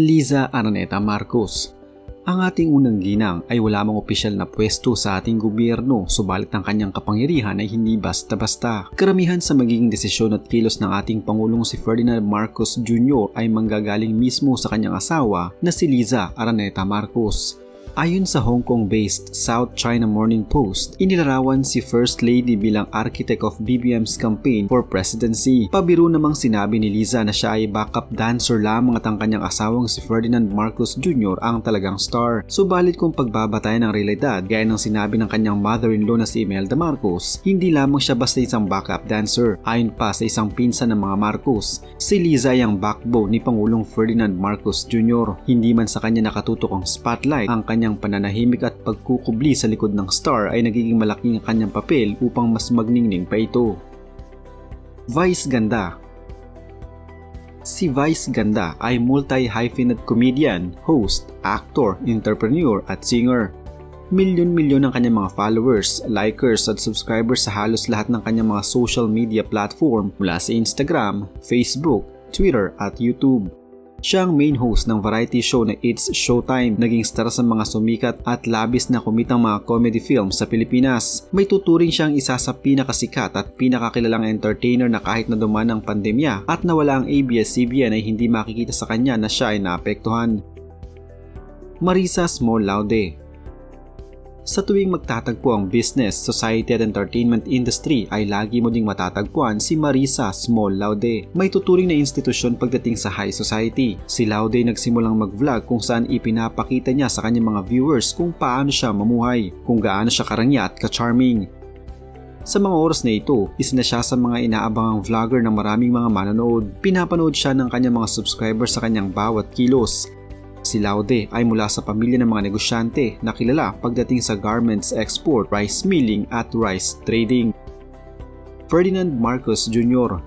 Liza Araneta Marcos. Ang ating unang ginang ay wala mang opisyal na pwesto sa ating gobyerno subalit ang kanyang kapangyarihan ay hindi basta-basta. Karamihan sa magiging desisyon at kilos ng ating Pangulong si Ferdinand Marcos Jr. ay manggagaling mismo sa kanyang asawa na si Liza Araneta Marcos. Ayon sa Hong Kong-based South China Morning Post, inilarawan si First Lady bilang architect of BBM's campaign for presidency. Pabiro namang sinabi ni Liza na siya ay backup dancer lamang at ang kanyang asawang si Ferdinand Marcos Jr. ang talagang star. Subalit kung pagbabatay ng realidad, gaya ng sinabi ng kanyang mother-in-law na si Imelda Marcos, hindi lamang siya basta isang backup dancer. Ayon pa sa isang pinsan ng mga Marcos, si Liza ay ang backbone ni Pangulong Ferdinand Marcos Jr. Hindi man sa kanya nakatutok ang spotlight, ang kanyang kanyang pananahimik at pagkukubli sa likod ng star ay nagiging malaking ang kanyang papel upang mas magningning pa ito. Vice Ganda Si Vice Ganda ay multi-hyphenate comedian, host, actor, entrepreneur at singer. Milyon-milyon ang kanyang mga followers, likers at subscribers sa halos lahat ng kanyang mga social media platform mula sa Instagram, Facebook, Twitter at YouTube. Siya ang main host ng variety show na It's Showtime, naging star sa mga sumikat at labis na kumitang mga comedy films sa Pilipinas. May tuturing siyang isa sa pinakasikat at pinakakilalang entertainer na kahit na duman ang pandemya at nawala ang ABS-CBN ay hindi makikita sa kanya na siya ay naapektuhan. Marisa Small Laude sa tuwing magtatagpo ang business, society at entertainment industry ay lagi mo ding matatagpuan si Marisa Small Laude. May tuturing na institusyon pagdating sa high society. Si Laude nagsimulang mag-vlog kung saan ipinapakita niya sa kanyang mga viewers kung paano siya mamuhay, kung gaano siya karangya at ka-charming. Sa mga oras na ito, isa na siya sa mga inaabangang vlogger ng maraming mga manonood. Pinapanood siya ng kanyang mga subscribers sa kanyang bawat kilos Si Laude ay mula sa pamilya ng mga negosyante na kilala pagdating sa garments export, rice milling at rice trading. Ferdinand Marcos Jr.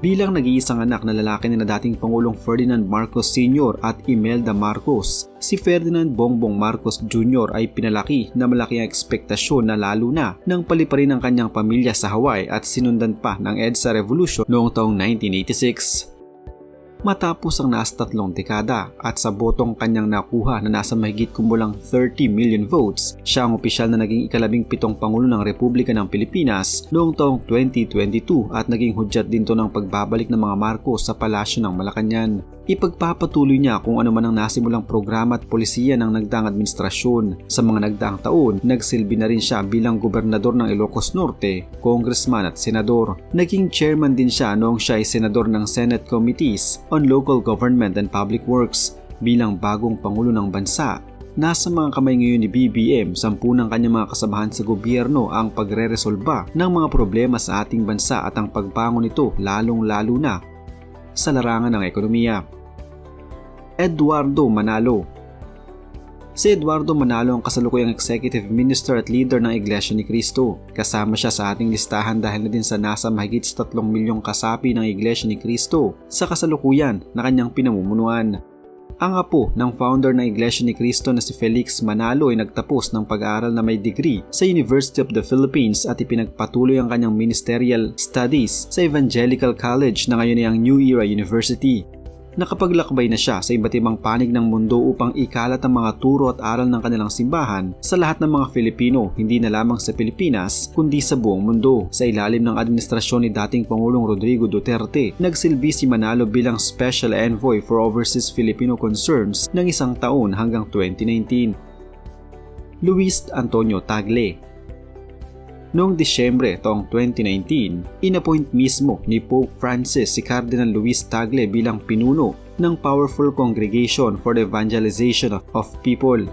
Bilang nag-iisang anak na lalaki na dating Pangulong Ferdinand Marcos Sr. at Imelda Marcos, si Ferdinand Bongbong Marcos Jr. ay pinalaki na malaki ang ekspektasyon na lalo na nang paliparin ang kanyang pamilya sa Hawaii at sinundan pa ng EDSA Revolution noong taong 1986 matapos ang nasa tatlong dekada at sa botong kanyang nakuha na nasa mahigit kumulang 30 million votes, siya ang opisyal na naging ikalabing pitong Pangulo ng Republika ng Pilipinas noong taong 2022 at naging hudyat din to ng pagbabalik ng mga Marcos sa palasyo ng Malacanang. Ipagpapatuloy niya kung ano man ang nasimulang programa at polisiya ng nagdaang administrasyon. Sa mga nagdaang taon, nagsilbi na rin siya bilang gobernador ng Ilocos Norte, congressman at senador. Naging chairman din siya noong siya ay senador ng Senate Committees on Local Government and Public Works bilang bagong pangulo ng bansa Nasa mga kamay ngayon ni BBM, sampu ng kanyang mga kasamahan sa gobyerno ang pagre-resolba ng mga problema sa ating bansa at ang pagbangon nito lalong-lalo na sa larangan ng ekonomiya. Eduardo Manalo Si Eduardo Manalo ang kasalukuyang executive minister at leader ng Iglesia ni Cristo. Kasama siya sa ating listahan dahil na din sa nasa mahigit sa 3 milyong kasapi ng Iglesia ni Cristo sa kasalukuyan na kanyang pinamumunuan. Ang apo ng founder ng Iglesia ni Cristo na si Felix Manalo ay nagtapos ng pag-aaral na may degree sa University of the Philippines at ipinagpatuloy ang kanyang ministerial studies sa Evangelical College na ngayon ay ang New Era University. Nakapaglakbay na siya sa iba't ibang panig ng mundo upang ikalat ang mga turo at aral ng kanilang simbahan sa lahat ng mga Filipino, hindi na lamang sa Pilipinas, kundi sa buong mundo. Sa ilalim ng administrasyon ni dating Pangulong Rodrigo Duterte, nagsilbi si Manalo bilang Special Envoy for Overseas Filipino Concerns ng isang taon hanggang 2019. Luis Antonio Tagle Noong Disyembre taong 2019, inappoint mismo ni Pope Francis si Cardinal Luis Tagle bilang pinuno ng Powerful Congregation for the Evangelization of, of People.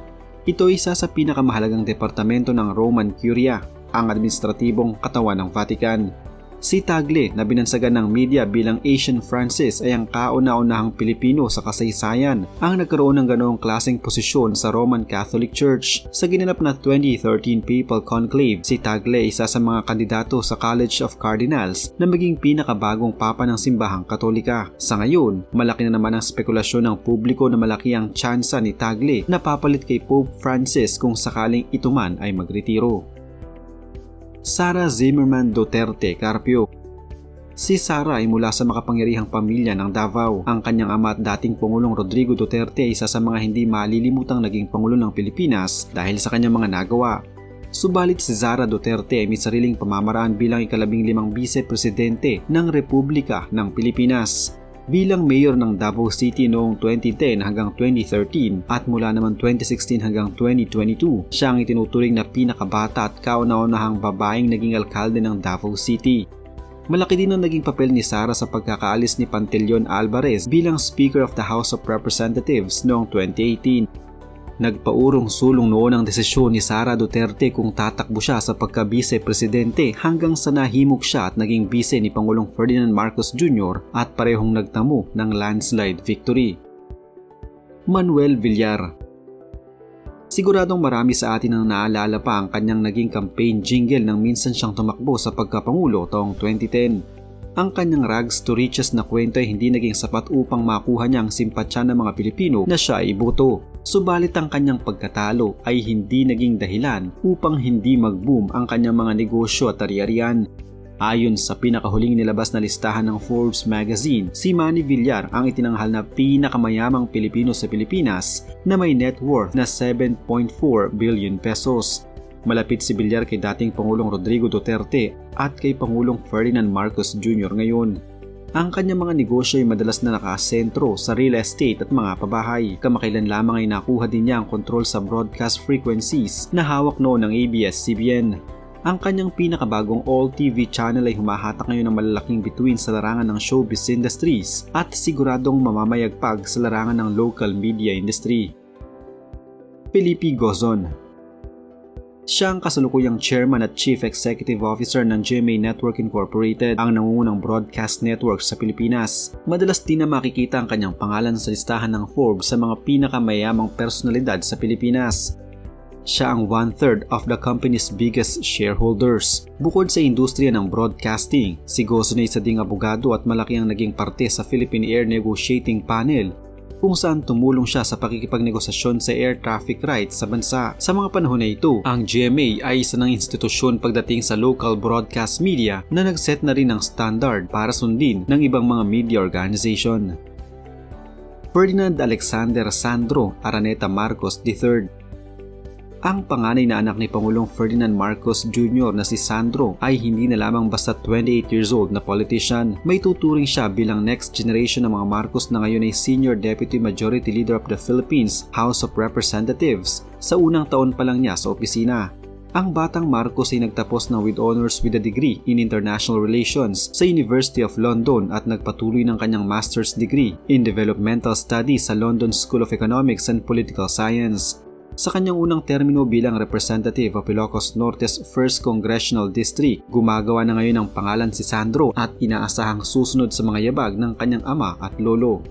Ito isa sa pinakamahalagang departamento ng Roman Curia, ang administratibong katawan ng Vatican. Si Tagle na binansagan ng media bilang Asian Francis ay ang kauna-unahang Pilipino sa kasaysayan ang nagkaroon ng ganoong klaseng posisyon sa Roman Catholic Church. Sa ginanap na 2013 Papal Conclave, si Tagle isa sa mga kandidato sa College of Cardinals na maging pinakabagong papa ng simbahang katolika. Sa ngayon, malaki na naman ang spekulasyon ng publiko na malaki ang tsansa ni Tagle na papalit kay Pope Francis kung sakaling ito man ay magretiro. Sara Zimmerman Duterte Carpio. Si Sara ay mula sa makapangyarihang pamilya ng Davao. Ang kanyang ama at dating Pangulong Rodrigo Duterte ay isa sa mga hindi malilimutang naging Pangulo ng Pilipinas dahil sa kanyang mga nagawa. Subalit si Zara Duterte ay may sariling pamamaraan bilang ikalabing limang vice-presidente ng Republika ng Pilipinas bilang mayor ng Davao City noong 2010 hanggang 2013 at mula naman 2016 hanggang 2022, siya ang itinuturing na pinakabata at kauna-unahang babaeng naging alkalde ng Davao City. Malaki din ang naging papel ni Sara sa pagkakaalis ni Pantelion Alvarez bilang Speaker of the House of Representatives noong 2018. Nagpaurong sulong noon ang desisyon ni Sara Duterte kung tatakbo siya sa pagka-vice-presidente hanggang sa nahimok siya at naging vice ni Pangulong Ferdinand Marcos Jr. at parehong nagtamo ng landslide victory. Manuel Villar Siguradong marami sa atin ang naalala pa ang kanyang naging campaign jingle nang minsan siyang tumakbo sa pagkapangulo taong 2010. Ang kanyang rags to riches na kwento ay hindi naging sapat upang makuha niya ang simpatsya ng mga Pilipino na siya ay iboto. Subalit ang kanyang pagkatalo ay hindi naging dahilan upang hindi mag-boom ang kanyang mga negosyo at ari-arian. Ayon sa pinakahuling nilabas na listahan ng Forbes magazine, si Manny Villar ang itinanghal na pinakamayamang Pilipino sa Pilipinas na may net worth na 7.4 billion pesos. Malapit si Villar kay dating Pangulong Rodrigo Duterte at kay Pangulong Ferdinand Marcos Jr. ngayon. Ang kanyang mga negosyo ay madalas na nakasentro sa real estate at mga pabahay. Kamakailan lamang ay nakuha din niya ang kontrol sa broadcast frequencies na hawak noon ng ABS-CBN. Ang kanyang pinakabagong all-TV channel ay humahatak ngayon ng malalaking bituin sa larangan ng showbiz industries at siguradong mamamayagpag sa larangan ng local media industry. Felipe Gozon siya ang kasalukuyang chairman at chief executive officer ng GMA Network Incorporated, ang nangungunang broadcast network sa Pilipinas. Madalas din na makikita ang kanyang pangalan sa listahan ng Forbes sa mga pinakamayamang personalidad sa Pilipinas siya ang one-third of the company's biggest shareholders. Bukod sa industriya ng broadcasting, si Gozon ay ding abogado at malaki ang naging parte sa Philippine Air Negotiating Panel kung saan tumulong siya sa pakikipagnegosasyon sa air traffic rights sa bansa. Sa mga panahon na ito, ang GMA ay isa ng institusyon pagdating sa local broadcast media na nagset na rin ng standard para sundin ng ibang mga media organization. Ferdinand Alexander Sandro Araneta Marcos III ang panganay na anak ni Pangulong Ferdinand Marcos Jr. na si Sandro ay hindi na lamang basta 28 years old na politician. May tuturing siya bilang next generation ng mga Marcos na ngayon ay Senior Deputy Majority Leader of the Philippines House of Representatives sa unang taon pa lang niya sa opisina. Ang batang Marcos ay nagtapos na with honors with a degree in International Relations sa University of London at nagpatuloy ng kanyang master's degree in Developmental Studies sa London School of Economics and Political Science. Sa kanyang unang termino bilang representative of Ilocos Norte's 1st Congressional District, gumagawa na ngayon ng pangalan si Sandro at inaasahang susunod sa mga yabag ng kanyang ama at lolo.